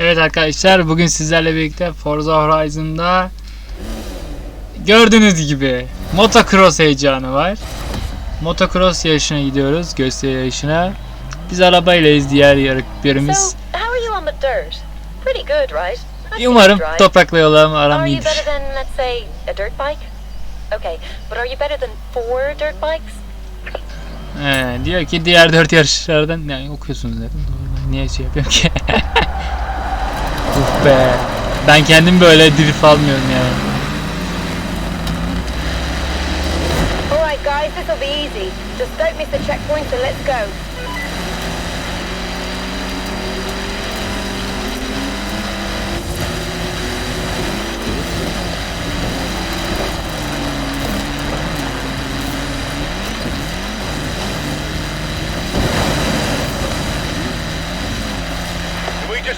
Evet arkadaşlar bugün sizlerle birlikte Forza Horizon'da gördüğünüz gibi motocross heyecanı var. Motocross yarışına gidiyoruz, gösteri yarışına. Biz arabaylayız diğer yarı birimiz. So, how are you on the dirt? Pretty good, right? I've seen Umarım toprakla yollarım aram iyidir. He, diyor ki diğer dört yarışlardan ne okuyorsunuz dedim. Doğru, Niye şey yapıyorum ki? Uf be. Ben kendim böyle drift almıyorum yani. Alright guys, this'll be easy. Just don't miss the checkpoint and let's go.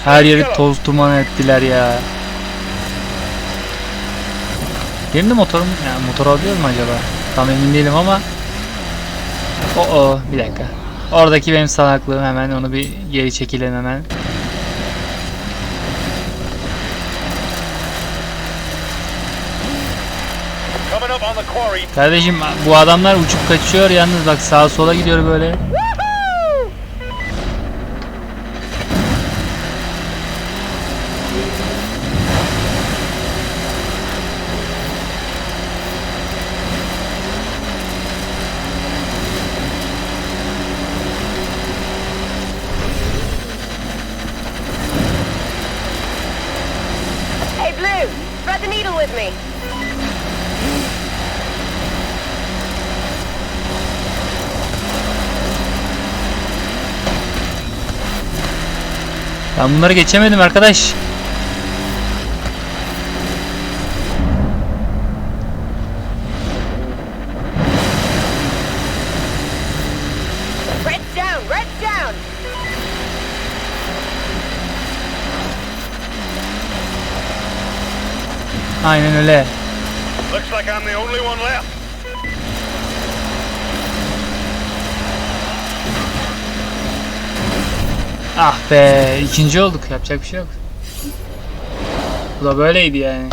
Her yeri toz duman ettiler ya. Benim de motorum, yani motor alıyor mu acaba? Tam emin değilim ama. O o bir dakika. Oradaki benim salaklığım hemen onu bir geri çekelim hemen. Kardeşim bu adamlar uçup kaçıyor yalnız bak sağa sola gidiyor böyle. The needle with me. Ben bunları geçemedim arkadaş. Aynen öyle. Looks like I'm the only one left. Ah be ikinci olduk yapacak bir şey yok. Bu da böyleydi yani.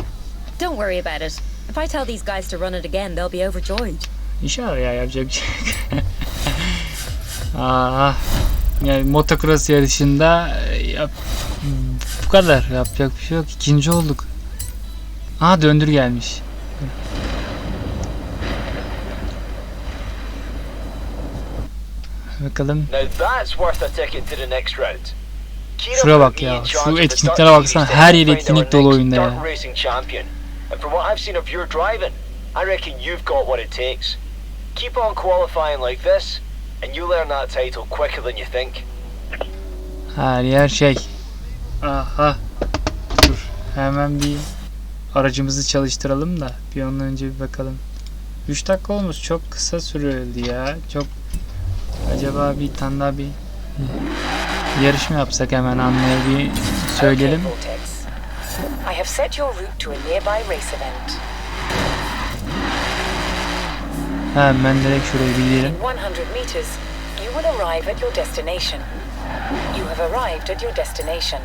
Don't worry about it. If I tell these guys to run it again, they'll be overjoyed. İnşallah ya yapacak bir şey yok. ah, yani motocross yarışında e, yap, bu kadar yapacak bir şey yok. İkinci olduk. Aa döndür gelmiş. Bakalım. Şuraya bak ya, şu etkinliklere baksana, her yer etkinlik dolu oyunda ya. I reckon you've got what it takes. Keep on qualifying like this, and you'll earn that title quicker than you think. Her yer şey. Aha. Dur. Hemen bir aracımızı çalıştıralım da bir ondan önce bir bakalım. 3 dakika olmuş. Çok kısa sürüldü ya. Çok acaba bir tane daha bir yarış mı yapsak hemen anlaya bir söyleyelim. I have set your route to a nearby race event. Hemen direkt şuraya. In 100 meters, you will arrive at your destination. You have arrived at your destination.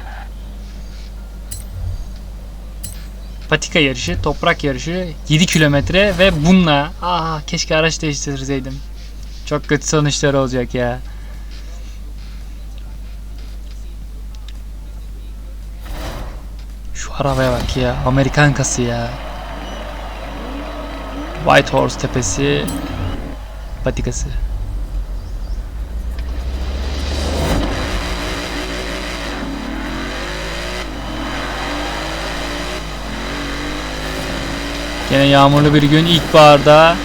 Patika yarışı, toprak yarışı 7 kilometre ve bununla ah keşke araç değiştirseydim. Çok kötü sonuçlar olacak ya. Şu arabaya bak ya. Amerikan kası ya. White Horse tepesi patikası. Gene yağmurlu bir gün ilkbaharda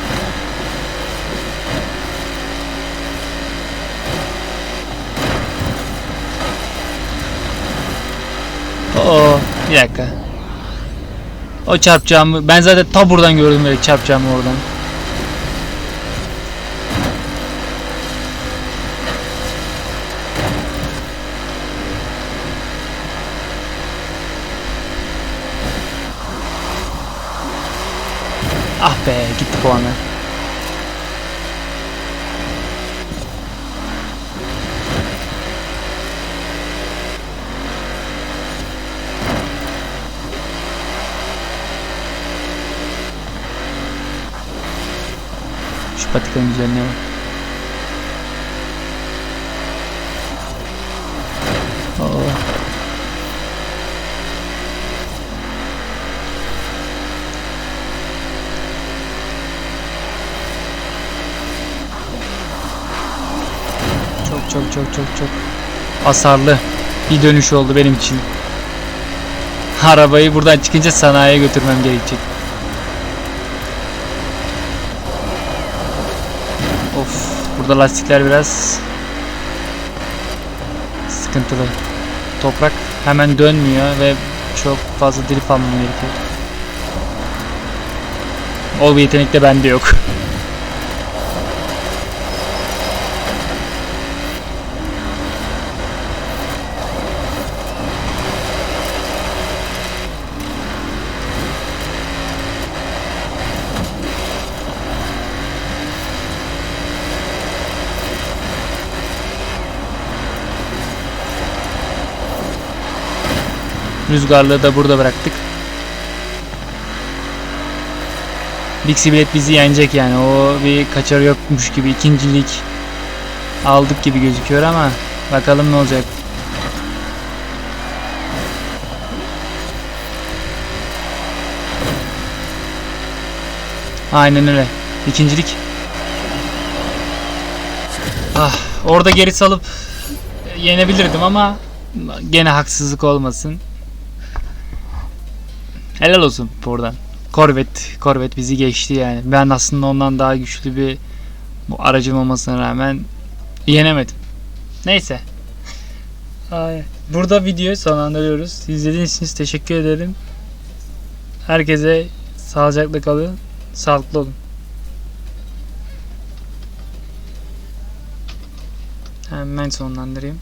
Oo, bir dakika. O çarpacağımı ben zaten ta buradan gördüm böyle çarpacağımı oradan. Ah, pé, que tona. Praticando janela. Oh. Çok çok çok çok hasarlı bir dönüş oldu benim için. Arabayı buradan çıkınca sanayiye götürmem gerekecek. Of, burada lastikler biraz sıkıntılı. Toprak hemen dönmüyor ve çok fazla drift almam gerekiyor. O yetenek de bende yok. Rüzgarlığı da burada bıraktık. Dixie Bilet bizi yenecek yani. O bir kaçarı yokmuş gibi ikincilik aldık gibi gözüküyor ama bakalım ne olacak. Aynen öyle. İkincilik. Ah, orada geri salıp yenebilirdim ama gene haksızlık olmasın. Helal olsun buradan. Corvette, Corvette bizi geçti yani. Ben aslında ondan daha güçlü bir bu aracım olmasına rağmen yenemedim. Neyse. Ay, Burada videoyu sonlandırıyoruz. İzlediğiniz için teşekkür ederim. Herkese sağlıcakla kalın. Sağlıklı olun. Hemen sonlandırayım.